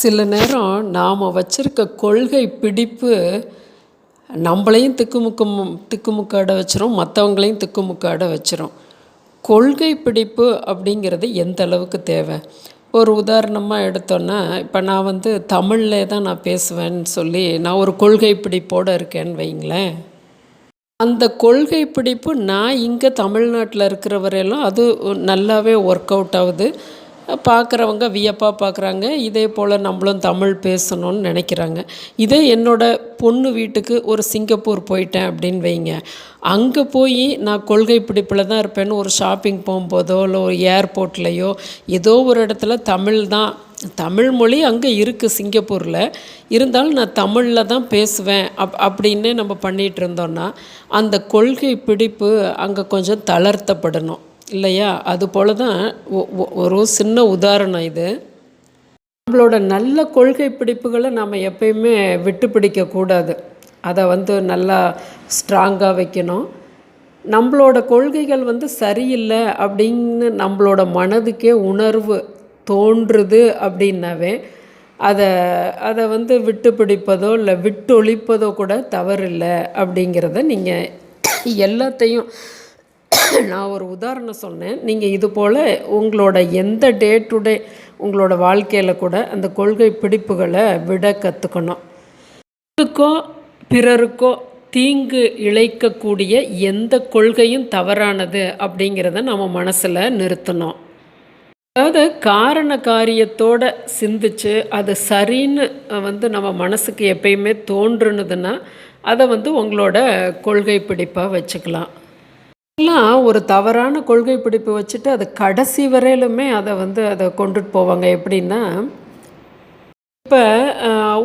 சில நேரம் நாம் வச்சிருக்க கொள்கை பிடிப்பு நம்மளையும் திக்குமுக்கம் திக்குமுக்காட வச்சிரும் மற்றவங்களையும் திக்குமுக்காட வச்சிரும். கொள்கை பிடிப்பு அப்படிங்கிறது எந்த அளவுக்கு தேவை? ஒரு உதாரணமாக எடுத்தோன்னா இப்போ நான் வந்து தமிழ்லே தான் நான் பேசுவேன்னு சொல்லி நான் ஒரு கொள்கை பிடிப்போடு இருக்கேன்னு வைங்களேன். அந்த கொள்கை பிடிப்பு நான் இங்கே தமிழ்நாட்டில் இருக்கிற வரையிலும் அது நல்லாவே ஒர்க் அவுட் ஆகுது. பார்க்குறவங்க வியப்பாக பார்க்குறாங்க. இதே போல் நம்மளும் தமிழ் பேசணும்னு நினைக்கிறாங்க. இதே என்னோடய பொண்ணு வீட்டுக்கு ஒரு சிங்கப்பூர் போயிட்டேன் அப்படின்னு வைங்க. அங்கே போய் நான் கொள்கை பிடிப்பில் தான் இருப்பேன்னு ஒரு ஷாப்பிங் போகும்போதோ இல்லை ஒரு ஏர்போர்ட்லேயோ ஏதோ ஒரு இடத்துல தமிழ் தான். தமிழ் மொழி அங்கே இருக்குது சிங்கப்பூரில். இருந்தாலும் நான் தமிழில் தான் பேசுவேன் அப் அப்படின்னே நம்ம பண்ணிகிட்டு இருந்தோன்னா அந்த கொள்கை பிடிப்பு அங்கே கொஞ்சம் தளர்த்தப்படணும். இல்லையா? அது போல தான் ஒ- ஒரு சின்ன உதாரணம் இது. நம்மளோட நல்ல கொள்கை பிடிப்புகளை நம்ம எப்பயுமே விட்டு பிடிக்கக்கூடாது அதை வந்து நல்லா ஸ்ட்ராங்காக வைக்கணும். நம்மளோட கொள்கைகள் வந்து சரியில்லை அப்படின்னு நம்மளோட மனதுக்கே உணர்வு தோன்றுது அப்படின்னாவே அதை அதை வந்து விட்டு பிடிப்பதோ இல்லை விட்டொழிப்பதோ கூட தவறில்லை அப்படிங்கிறத நீங்கள் எல்லாத்தையும் நான் ஒரு உதாரணம் சொன்னேன். நீங்கள் இது போல் உங்களோட எந்த டே டு டே உங்களோட வாழ்க்கையில் கூட அந்த கொள்கை பிடிப்புகளை விட கற்றுக்கணும் பிறருக்கோ பிறருக்கோ தீங்கு இழைக்கக்கூடிய எந்த கொள்கையும் தவறானது அப்படிங்கிறத நம்ம மனசில் நிறுத்தணும். அதாவது காரண காரியத்தோட சிந்திச்சு அது சரின்னு வந்து நம்ம மனசுக்கு எப்பயுமே தோன்றுனதுன்னா அதை வந்து உங்களோட கொள்கை பிடிப்பாக வச்சுக்கலாம். எல்லாம் ஒரு தவறான கொள்கை பிடிப்பு வச்சுட்டு அது கடைசி வரையிலுமே அதை வந்து அதை கொண்டுட்டு போவாங்க. எப்படின்னா இப்போ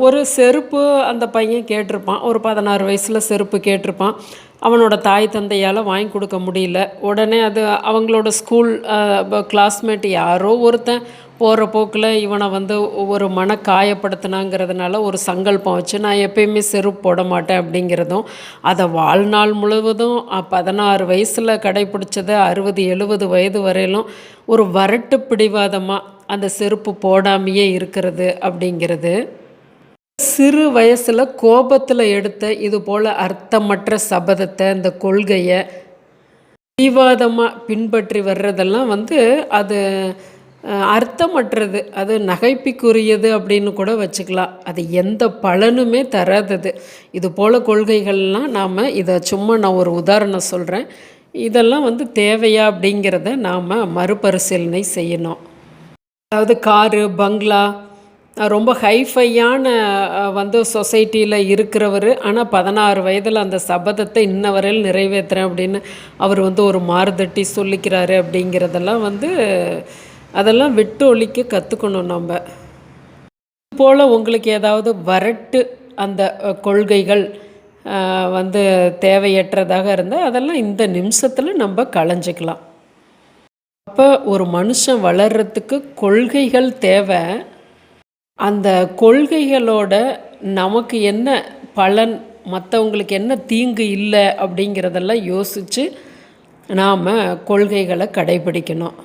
ஒரு செருப்பு அந்த பையன் கேட்டிருப்பான். ஒரு பதினாறு வயசில் செருப்பு கேட்டிருப்பான். அவனோட தாய் தந்தையால் வாங்கி கொடுக்க முடியல. உடனே அது அவங்களோட ஸ்கூல் கிளாஸ்மேட் யாரோ ஒருத்தன் போகிற போக்கில் இவனை வந்து ஒரு மன காயப்படுத்தினாங்கிறதுனால ஒரு சங்கல்பம் வச்சு நான் எப்பயுமே செருப்பு போட மாட்டேன் அப்படிங்கிறதும் அதை வாழ்நாள் முழுவதும் பதினாறு வயசில் கடைப்பிடிச்சது அறுபது எழுபது வயது வரையிலும் ஒரு வரட்டு பிடிவாதமாக அந்த செருப்பு போடாமையே இருக்கிறது அப்படிங்கிறது. சிறு வயசில் கோபத்தில் எடுத்த இது போல் அர்த்தமற்ற சபதத்தை இந்த கொள்கையை பிடிவாதமாக பின்பற்றி வர்றதெல்லாம் வந்து அது அர்த்தமற்றது. அது நகைப்பிக்குரியது அப்படின்னு கூட வச்சுக்கலாம். அது எந்த பலனுமே தராதது. இது போல் கொள்கைகள்லாம் நாம் இதை சும்மா நான் ஒரு உதாரணம் சொல்கிறேன் இதெல்லாம் வந்து தேவையா அப்படிங்கிறத நாம் மறுபரிசீலனை செய்யணும். அதாவது காரு பங்களா ரொம்ப ஹைஃபையான வந்து சொசைட்டியில் இருக்கிறவர் ஆனால் பதினாறு வயதில் அந்த சபதத்தை இன்ன வரையில் நிறைவேற்றுறேன் அப்படின்னு அவர் வந்து ஒரு மாறுதட்டி சொல்லிக்கிறாரு அப்படிங்கிறதெல்லாம் வந்து அதெல்லாம் விட்டு ஒழிக்க கற்றுக்கணும் நம்ம இது போல் உங்களுக்கு ஏதாவது வரட்டு அந்த கொள்கைகள் வந்து தேவையற்றதாக இருந்தால் அதெல்லாம் இந்த நிமிஷத்தில் நம்ம களைஞ்சிக்கலாம். அப்போ ஒரு மனுஷன் வளர்கிறதுக்கு கொள்கைகள் தேவை. அந்த கொள்கைகளோட நமக்கு என்ன பலன் மற்றவங்களுக்கு என்ன தீங்கு இல்லை அப்படிங்கிறதெல்லாம் யோசித்து நாம் கொள்கைகளை கடைபிடிக்கணும்.